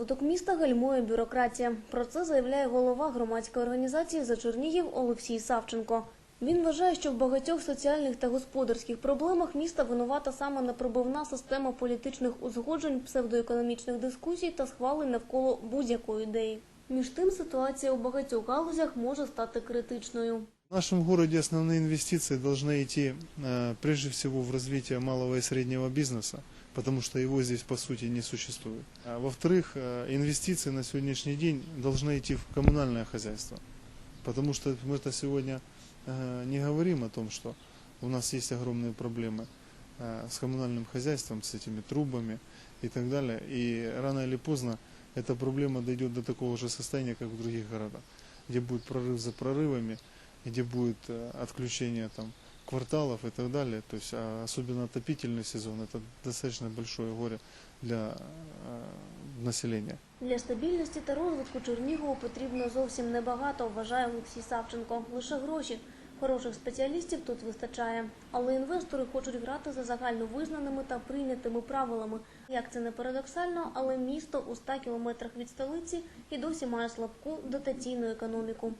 Розвиток міста гальмує бюрократія. Про це заявляє голова громадської організації за Чернігів Олексій Савченко. Він вважає, що в багатьох соціальних та господарських проблемах міста винувата саме непробивна система політичних узгоджень, псевдоекономічних дискусій та схвалень навколо будь-якої ідеї. Між тим, ситуація у багатьох галузях може стати критичною. В нашем городе основные инвестиции должны идти прежде всего в развитие малого и среднего бизнеса, потому что его здесь по сути не существует. А во-вторых, инвестиции на сегодняшний день должны идти в коммунальное хозяйство, потому что мы-то сегодня э, не говорим о том, что у нас есть огромные проблемы э, с коммунальным хозяйством, с этими трубами и так далее. И рано или поздно эта проблема дойдет до такого же состояния, как в других городах, где будет прорыв за прорывами, где будет э, отключение там кварталов и так далее. То есть а особенно отопительный сезон это достаточно большое горе для э, населения. Для стабільності та розвитку Чернігову потрібно зовсім небагато, вважає Олексій Савченко. Лише гроші. Хороших спеціалістів тут вистачає. Але інвестори хочуть грати за загально визнаними та прийнятими правилами. Як це не парадоксально, але місто у 100 кілометрах від столиці і досі має слабку дотаційну економіку.